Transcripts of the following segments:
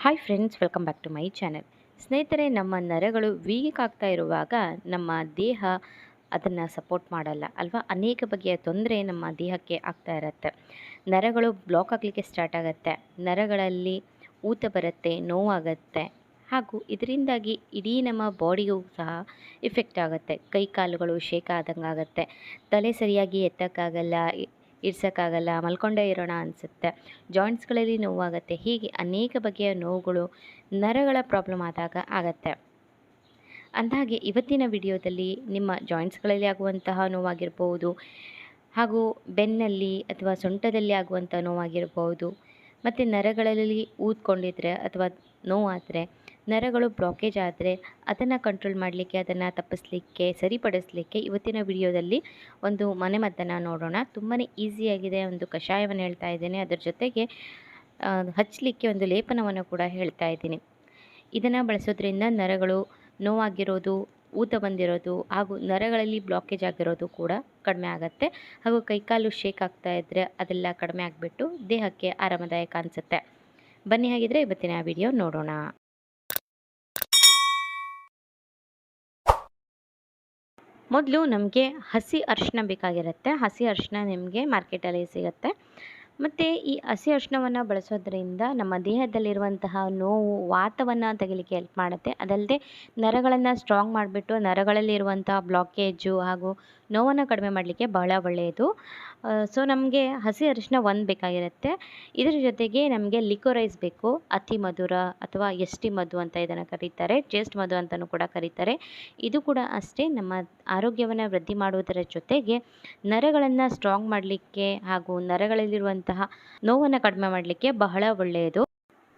Hi friends welcome back to my channel ಸ್ನೇಹಿತರೆ, ನಮ್ಮ ನರಗಳು ವೀಕ್ ಆಗ್ತಾ ಇರುವಾಗ ನಮ್ಮ ದೇಹ ಅದನ್ನು ಸಪೋರ್ಟ್ ಮಾಡಲ್ಲ ಅಲ್ವಾ? ಅನೇಕ ಬಗೆಯ ತೊಂದರೆ ನಮ್ಮ ದೇಹಕ್ಕೆ ಆಗ್ತಾ ಇರುತ್ತೆ. ನರಗಳು ಬ್ಲಾಕ್ ಆಗಲಿಕ್ಕೆ ಸ್ಟಾರ್ಟ್ ಆಗುತ್ತೆ. ನರಗಳಲ್ಲಿ ಊತ ಬರುತ್ತೆ, ನೋವಾಗತ್ತೆ. ಹಾಗೂ ಇದರಿಂದಾಗಿ ಇಡೀ ನಮ್ಮ ಬಾಡಿಗೂ ಸಹ ಇಫೆಕ್ಟ್ ಆಗುತ್ತೆ. ಕೈ ಕಾಲುಗಳು ಶೇಖ ಆದಂಗೆ ಆಗುತ್ತೆ ತಲೆ ಸರಿಯಾಗಿ ಎತ್ತಕ್ಕಾಗಲ್ಲ ಇರ್ಸೋಕ್ಕಾಗಲ್ಲ, ಮಲ್ಕೊಂಡೇ ಇರೋಣ ಅನಿಸುತ್ತೆ. ಜಾಯಿಂಟ್ಸ್ಗಳಲ್ಲಿ ನೋವಾಗುತ್ತೆ. ಹೀಗೆ ಅನೇಕ ಬಗೆಯ ನೋವುಗಳು, ನರಗಳ ಪ್ರಾಬ್ಲಮ್ ಆದಾಗ ಆಗತ್ತೆ. ಅಂದಹಾಗೆ, ಇವತ್ತಿನ ವಿಡಿಯೋದಲ್ಲಿ ನಿಮ್ಮ ಜಾಯಿಂಟ್ಸ್ಗಳಲ್ಲಿ ಆಗುವಂತಹ ನೋವಾಗಿರ್ಬೋದು, ಹಾಗೂ ಬೆನ್ನಲ್ಲಿ ಅಥವಾ ಸೊಂಟದಲ್ಲಿ ಆಗುವಂಥ ನೋವಾಗಿರ್ಬೋದು, ಮತ್ತು ನರಗಳಲ್ಲಿ ಊದ್ಕೊಂಡಿದ್ರೆ ಅಥವಾ ನೋವಾದರೆ ನರಗಳು ಬ್ಲಾಕೇಜ್ ಆದರೆ ಅದನ್ನು ಕಂಟ್ರೋಲ್ ಮಾಡಲಿಕ್ಕೆ, ಅದನ್ನು ತಪ್ಪಿಸ್ಲಿಕ್ಕೆ, ಸರಿಪಡಿಸಲಿಕ್ಕೆ ಇವತ್ತಿನ ವಿಡಿಯೋದಲ್ಲಿ ಒಂದು ಮನೆಮದ್ದನ್ನು ನೋಡೋಣ. ತುಂಬಾ ಈಸಿಯಾಗಿದೆ ಒಂದು ಕಷಾಯವನ್ನು ಹೇಳ್ತಾ ಇದ್ದೇನೆ. ಅದರ ಜೊತೆಗೆ ಹಚ್ಚಲಿಕ್ಕೆ ಒಂದು ಲೇಪನವನ್ನು ಕೂಡ ಹೇಳ್ತಾ ಇದ್ದೀನಿ. ಇದನ್ನು ಬಳಸೋದ್ರಿಂದ ನರಗಳು ನೋವಾಗಿರೋದು, ಊತ ಬಂದಿರೋದು ಹಾಗೂ ನರಗಳಲ್ಲಿ ಬ್ಲಾಕೇಜ್ ಆಗಿರೋದು ಕೂಡ ಕಡಿಮೆ ಆಗುತ್ತೆ. ಹಾಗೂ ಕೈಕಾಲು ಶೇಕ್ ಆಗ್ತಾ ಇದ್ದರೆ ಅದೆಲ್ಲ ಕಡಿಮೆ ಆಗಿಬಿಟ್ಟು ದೇಹಕ್ಕೆ ಆರಾಮದಾಯಕ ಅನಿಸುತ್ತೆ. ಬನ್ನಿ ಹಾಗಿದ್ರೆ ಇವತ್ತಿನ ವಿಡಿಯೋ ನೋಡೋಣ. ಮೊದಲು ನಮಗೆ ಹಸಿ ಅರಿಶಿನ ಬೇಕಾಗಿರುತ್ತೆ. ಹಸಿ ಅರಿಶಿನ ನಿಮಗೆ ಮಾರ್ಕೆಟಲ್ಲಿ ಸಿಗುತ್ತೆ. ಮತ್ತು ಈ ಹಸಿ ಅರಿಶಿನವನ್ನು ಬಳಸೋದ್ರಿಂದ ನಮ್ಮ ದೇಹದಲ್ಲಿರುವಂತಹ ನೋವು, ವಾತವನ್ನು ತೆಗಿಲಿಕ್ಕೆ ಹೆಲ್ಪ್ ಮಾಡುತ್ತೆ. ಅದಲ್ಲದೆ ನರಗಳನ್ನು ಸ್ಟ್ರಾಂಗ್ ಮಾಡಿಬಿಟ್ಟು ನರಗಳಲ್ಲಿರುವಂಥ ಬ್ಲಾಕೇಜು ಹಾಗೂ ನೋವನ್ನು ಕಡಿಮೆ ಮಾಡಲಿಕ್ಕೆ ಬಹಳ ಒಳ್ಳೆಯದು. ಸೊ ನಮಗೆ ಹಸಿ ಅರಿಶಿನ ಒಂದು ಬೇಕಾಗಿರುತ್ತೆ. ಇದರ ಜೊತೆಗೆ ನಮಗೆ ಲಿಕೋರೈಸ್ ಬೇಕು. ಅತಿ ಮಧುರ ಅಥವಾ ಎಷ್ಟಿ ಮಧು ಅಂತ ಇದನ್ನು ಕರೀತಾರೆ. ಚೇಸ್ಟ್ ಮಧು ಅಂತಲೂ ಕೂಡ ಕರೀತಾರೆ. ಇದು ಕೂಡ ಅಷ್ಟೇ ನಮ್ಮ ಆರೋಗ್ಯವನ್ನು ವೃದ್ಧಿ ಮಾಡುವುದರ ಜೊತೆಗೆ ನರಗಳನ್ನು ಸ್ಟ್ರಾಂಗ್ ಮಾಡಲಿಕ್ಕೆ ಹಾಗೂ ನರಗಳಲ್ಲಿರುವಂತಹ ನೋವನ್ನು ಕಡಿಮೆ ಮಾಡಲಿಕ್ಕೆ ಬಹಳ ಒಳ್ಳೆಯದು.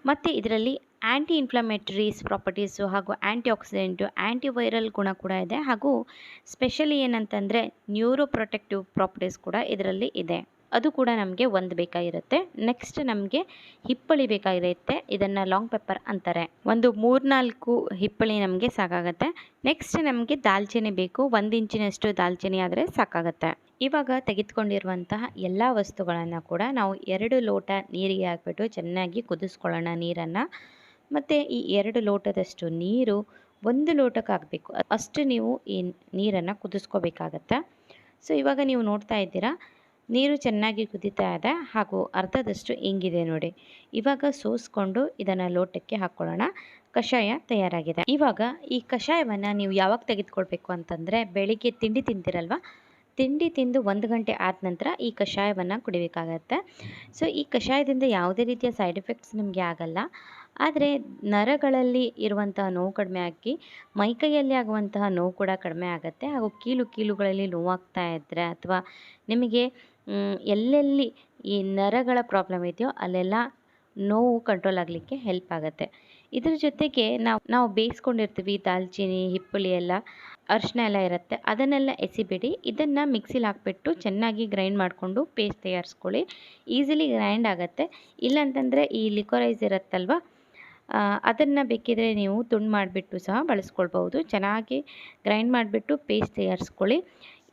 ಮತ್ತು ಇದರಲ್ಲಿ ಆ್ಯಂಟಿ ಇನ್ಫ್ಲಮೇಟರೀಸ್ ಪ್ರಾಪರ್ಟೀಸು ಹಾಗೂ ಆ್ಯಂಟಿ ಆಕ್ಸಿಡೆಂಟು ಆ್ಯಂಟಿವೈರಲ್ ಗುಣ ಕೂಡ ಇದೆ. ಹಾಗೂ ಸ್ಪೆಷಲಿ ಏನಂತಂದರೆ ನ್ಯೂರೋ ಪ್ರೊಟೆಕ್ಟಿವ್ ಪ್ರಾಪರ್ಟೀಸ್ ಕೂಡ ಇದರಲ್ಲಿ ಇದೆ. ಅದು ಕೂಡ ನಮಗೆ ಒಂದು ಬೇಕಾಗಿರುತ್ತೆ. ನೆಕ್ಸ್ಟ್ ನಮಗೆ ಹಿಪ್ಪಳಿ ಬೇಕಾಗಿರುತ್ತೆ. ಇದನ್ನು ಲಾಂಗ್ ಪೆಪ್ಪರ್ ಅಂತಾರೆ. ಒಂದು ಮೂರ್ನಾಲ್ಕು ಹಿಪ್ಪಳಿ ನಮಗೆ ಸಾಕಾಗುತ್ತೆ. ನೆಕ್ಸ್ಟ್ ನಮಗೆ ದಾಲ್ಚಿನ್ನಿ ಬೇಕು. ಒಂದು ಇಂಚಿನಷ್ಟು ದಾಲ್ಚಿನ್ನಿ ಆದರೆ ಸಾಕಾಗುತ್ತೆ. ಇವಾಗ ತೆಗೆದುಕೊಂಡಿರುವಂತಹ ಎಲ್ಲ ವಸ್ತುಗಳನ್ನು ಕೂಡ ನಾವು ಎರಡು ಲೋಟ ನೀರಿಗೆ ಹಾಕ್ಬಿಟ್ಟು ಚೆನ್ನಾಗಿ ಕುದಿಸ್ಕೊಳ್ಳೋಣ ನೀರನ್ನು. ಮತ್ತು ಈ ಎರಡು ಲೋಟದಷ್ಟು ನೀರು ಒಂದು ಲೋಟಕ್ಕೆ ಆಗಬೇಕು ಅಷ್ಟು ನೀವು ಈ ನೀರನ್ನು ಕುದಿಸ್ಕೋಬೇಕಾಗತ್ತೆ. ಸೊ ಇವಾಗ ನೀವು ನೋಡ್ತಾ ಇದ್ದೀರಾ, ನೀರು ಚೆನ್ನಾಗಿ ಕುದೀತಾ ಇದೆ ಹಾಗೂ ಅರ್ಧದಷ್ಟು ಇಂಗಿದೆ ನೋಡಿ. ಇವಾಗ ಸೋಸ್ಕೊಂಡು ಇದನ್ನು ಲೋಟಕ್ಕೆ ಹಾಕ್ಕೊಳ್ಳೋಣ. ಕಷಾಯ ತಯಾರಾಗಿದೆ. ಇವಾಗ ಈ ಕಷಾಯವನ್ನು ನೀವು ಯಾವಾಗ ತೆಗೆದುಕೊಳ್ಬೇಕು ಅಂತಂದರೆ, ಬೆಳಿಗ್ಗೆ ತಿಂಡಿ ತಿಂತೀರಲ್ವ? ತಿಂಡಿ ತಿಂದು ಒಂದು ಗಂಟೆ ಆದ ನಂತರ ಈ ಕಷಾಯವನ್ನು ಕುಡಿಬೇಕಾಗತ್ತೆ. ಸೊ ಈ ಕಷಾಯದಿಂದ ಯಾವುದೇ ರೀತಿಯ ಸೈಡ್ ಎಫೆಕ್ಟ್ಸ್ ನಿಮಗೆ ಆಗಲ್ಲ. ಆದರೆ ನರಗಳಲ್ಲಿ ಇರುವಂತಹ ನೋವು ಕಡಿಮೆ ಆಗಿ ಮೈಕೈಯಲ್ಲಿ ಆಗುವಂತಹ ನೋವು ಕೂಡ ಕಡಿಮೆ ಆಗುತ್ತೆ. ಹಾಗೂ ಕೀಲು ಕೀಲುಗಳಲ್ಲಿ ನೋವಾಗ್ತಾ ಇದ್ದರೆ ಅಥವಾ ನಿಮಗೆ ಎಲ್ಲೆಲ್ಲಿ ಈ ನರಗಳ ಪ್ರಾಬ್ಲಮ್ ಇದೆಯೋ ಅಲ್ಲೆಲ್ಲ ನೋವು ಕಂಟ್ರೋಲ್ ಆಗಲಿಕ್ಕೆ ಹೆಲ್ಪ್ ಆಗುತ್ತೆ. ಇದ್ರ ಜೊತೆಗೆ ನಾವು ನಾವು ಬೇಯಿಸ್ಕೊಂಡಿರ್ತೀವಿ ದಾಲ್ಚಿನ್ನಿ ಹಿಪ್ಪುಳಿ ಎಲ್ಲ ಅರಿಶಿನ ಎಲ್ಲ ಇರುತ್ತೆ. ಅದನ್ನೆಲ್ಲ ಎಸಿಬಿಡಿ. ಇದನ್ನು ಮಿಕ್ಸಿಲಿ ಹಾಕ್ಬಿಟ್ಟು ಚೆನ್ನಾಗಿ ಗ್ರೈಂಡ್ ಮಾಡಿಕೊಂಡು ಪೇಸ್ಟ್ ತಯಾರಿಸ್ಕೊಳ್ಳಿ. ಈಸಿಲಿ ಗ್ರೈಂಡ್ ಆಗುತ್ತೆ. ಇಲ್ಲಾಂತಂದರೆ ಈ ಲಿಕೋರೈಸ್ ಇರುತ್ತಲ್ವ ಅದನ್ನು ಬೇಕಿದ್ರೆ ನೀವು ತುಂಡು ಮಾಡಿಬಿಟ್ಟು ಸಹ ಬಳಸ್ಕೊಳ್ಬೋದು ಚೆನ್ನಾಗಿ ಗ್ರೈಂಡ್ ಮಾಡಿಬಿಟ್ಟು ಪೇಸ್ಟ್ ತಯಾರಿಸ್ಕೊಳ್ಳಿ.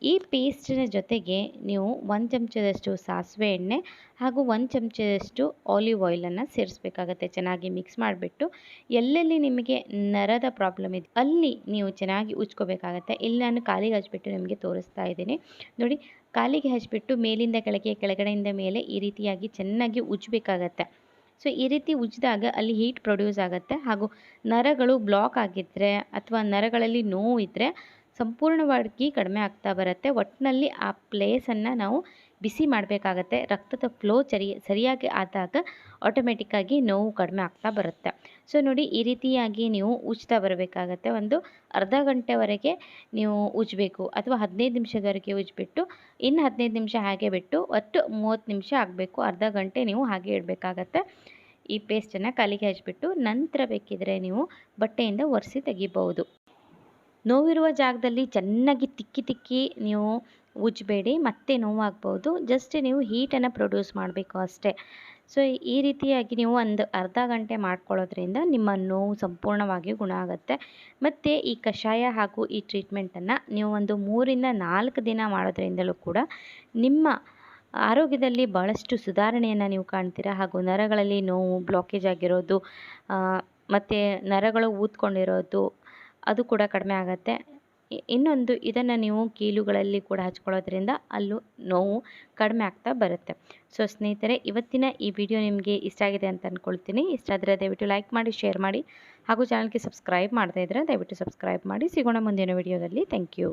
ಈ ಪೇಸ್ಟಿನ ಜೊತೆಗೆ ನೀವು ಒಂದು ಚಮಚದಷ್ಟು ಸಾಸಿವೆ ಎಣ್ಣೆ ಹಾಗೂ ಒಂದು ಚಮಚದಷ್ಟು ಆಲಿವ್ ಆಯಿಲನ್ನು ಸೇರಿಸ್ಬೇಕಾಗತ್ತೆ. ಚೆನ್ನಾಗಿ ಮಿಕ್ಸ್ ಮಾಡಿಬಿಟ್ಟು ಎಲ್ಲೆಲ್ಲಿ ನಿಮಗೆ ನರದ ಪ್ರಾಬ್ಲಮ್ ಇದೆ ಅಲ್ಲಿ ನೀವು ಚೆನ್ನಾಗಿ ಉಜ್ಕೋಬೇಕಾಗತ್ತೆ. ಇಲ್ಲಿ ನಾನು ಕಾಲಿಗೆ ಹಚ್ಬಿಟ್ಟು ನಿಮಗೆ ತೋರಿಸ್ತಾ ಇದ್ದೀನಿ. ನೋಡಿ, ಕಾಲಿಗೆ ಹಚ್ಬಿಟ್ಟು ಮೇಲಿಂದ ಕೆಳಗೆ, ಕೆಳಗಡೆಯಿಂದ ಮೇಲೆ ಈ ರೀತಿಯಾಗಿ ಚೆನ್ನಾಗಿ ಉಜ್ಜಬೇಕಾಗತ್ತೆ ಸೊ ಈ ರೀತಿ ಉಜ್ಜಿದಾಗ ಅಲ್ಲಿ ಹೀಟ್ ಪ್ರೊಡ್ಯೂಸ್ ಆಗುತ್ತೆ. ಹಾಗೂ ನರಗಳು ಬ್ಲಾಕ್ ಆಗಿದ್ದರೆ ಅಥವಾ ನರಗಳಲ್ಲಿ ನೋವು ಇದ್ದರೆ ಸಂಪೂರ್ಣವಾಗಿ ಕಡಿಮೆ ಆಗ್ತಾ ಬರುತ್ತೆ. ಒಟ್ಟಿನಲ್ಲಿ ಆ ಪ್ಲೇಸನ್ನು ನಾವು ಬಿಸಿ ಮಾಡಬೇಕಾಗತ್ತೆ. ರಕ್ತದ ಫ್ಲೋ ಸರಿ, ಸರಿಯಾಗಿ ಆದಾಗ ಆಟೋಮೆಟಿಕ್ಕಾಗಿ ನೋವು ಕಡಿಮೆ ಆಗ್ತಾ ಬರುತ್ತೆ. ಸೊ ನೋಡಿ ಈ ರೀತಿಯಾಗಿ ನೀವು ಉಜ್ತಾ ಬರಬೇಕಾಗತ್ತೆ. ಒಂದು ಅರ್ಧ ಗಂಟೆವರೆಗೆ ನೀವು ಉಜ್ಜಬೇಕು ಅಥವಾ ಹದಿನೈದು ನಿಮಿಷದವರೆಗೆ ಉಜ್ಜಿಬಿಟ್ಟು ಇನ್ನು ಹದಿನೈದು ನಿಮಿಷ ಹಾಗೆ ಬಿಟ್ಟು ಒಟ್ಟು ಮೂವತ್ತು ನಿಮಿಷ ಆಗಬೇಕು. ಅರ್ಧ ಗಂಟೆ ನೀವು ಹಾಗೆ ಇಡಬೇಕಾಗತ್ತೆ. ಈ ಪೇಸ್ಟನ್ನು ಕಾಲಿಗೆ ಹಚ್ಚಿಬಿಟ್ಟು ನಂತರ ಬೇಕಿದ್ರೆ ನೀವು ಬಟ್ಟೆಯಿಂದ ಒರೆಸಿ ತೆಗಿಬಹುದು ನೋವಿರುವ ಜಾಗದಲ್ಲಿ ಚೆನ್ನಾಗಿ ತಿಕ್ಕಿ ತಿಕ್ಕಿ ನೀವು ಉಜ್ಜಬೇಡಿ, ಮತ್ತೆ ನೋವಾಗ್ಬೋದು. ಜಸ್ಟ್ ನೀವು ಹೀಟನ್ನು ಪ್ರೊಡ್ಯೂಸ್ ಮಾಡಬೇಕು ಅಷ್ಟೇ. ಸೊ ಈ ರೀತಿಯಾಗಿ ನೀವು ಒಂದು ಅರ್ಧ ಗಂಟೆ ಮಾಡ್ಕೊಳ್ಳೋದ್ರಿಂದ ನಿಮ್ಮ ನೋವು ಸಂಪೂರ್ಣವಾಗಿ ಗುಣ ಆಗುತ್ತೆ. ಮತ್ತು ಈ ಕಷಾಯ ಹಾಗೂ ಈ ಟ್ರೀಟ್ಮೆಂಟನ್ನು ನೀವು ಒಂದು ಮೂರಿಂದ ನಾಲ್ಕು ದಿನ ಮಾಡೋದ್ರಿಂದಲೂ ಕೂಡ ನಿಮ್ಮ ಆರೋಗ್ಯದಲ್ಲಿ ಭಾಳಷ್ಟು ಸುಧಾರಣೆಯನ್ನು ನೀವು ಕಾಣ್ತೀರಾ? ಹಾಗೂ ನರಗಳಲ್ಲಿ ನೋವು ಬ್ಲಾಕೇಜ್ ಆಗಿರೋದು ಮತ್ತು ನರಗಳು ಊದ್ಕೊಂಡಿರೋದು, ಅದು ಕೂಡ ಕಡಿಮೆ ಆಗುತ್ತೆ. ಇನ್ನೊಂದು ಇದನ್ನು ನೀವು ಕೀಲುಗಳಲ್ಲಿ ಕೂಡ ಹಚ್ಕೊಳ್ಳೋದ್ರಿಂದ ಅಲ್ಲೂ ನೋವು ಕಡಿಮೆ ಆಗ್ತಾ ಬರುತ್ತೆ. ಸೊ ಸ್ನೇಹಿತರೆ, ಇವತ್ತಿನ ಈ ವಿಡಿಯೋ ನಿಮಗೆ ಇಷ್ಟ ಆಗಿದೆ ಅಂತ ಅಂದ್ಕೊಳ್ತೀನಿ ಇಷ್ಟ ಆದರೆ ದಯವಿಟ್ಟು ಲೈಕ್ ಮಾಡಿ ಶೇರ್ ಮಾಡಿ ಹಾಗೂ ಚಾನಲ್ಗೆ ಸಬ್ಸ್ಕ್ರೈಬ್ ಮಾಡ್ತಾ ಇದ್ದರೆ ದಯವಿಟ್ಟು ಸಬ್ಸ್ಕ್ರೈಬ್ ಮಾಡಿ. ಸಿಗೋಣ ಮುಂದಿನ ವಿಡಿಯೋದಲ್ಲಿ. Thank you